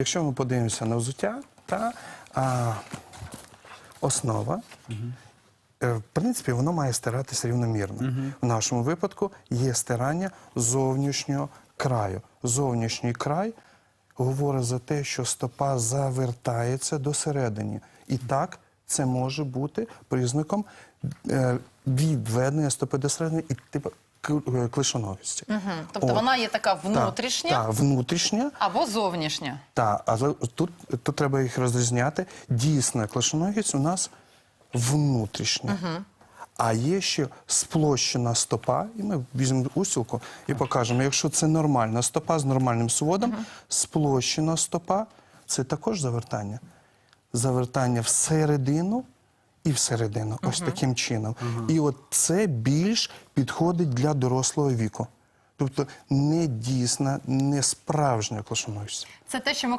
Якщо ми подивимося на взуття, та а, основа, е, в принципі, воно має стиратися рівномірно. В нашому випадку є стирання зовнішнього краю. Зовнішній край говорить за те, що стопа завертається до середини. І так це може бути признаком е, відведення стопи до середини і типу е, клишоногості. Тобто От. вона є така внутрішня Так, внутрішня. або зовнішня. Так, але тут, тут треба їх розрізняти. Дійсна клашоногість у нас внутрішня. А є ще сплощена стопа, і ми візьмемо устілку і покажемо. Якщо це нормальна стопа з нормальним сводом, сплощена стопа це також завертання. Завертання всередину і всередину. Ось таким чином. І от це більш підходить для дорослого віку. Тобто не дійсна, не справжня клашоносця. Це те, що ми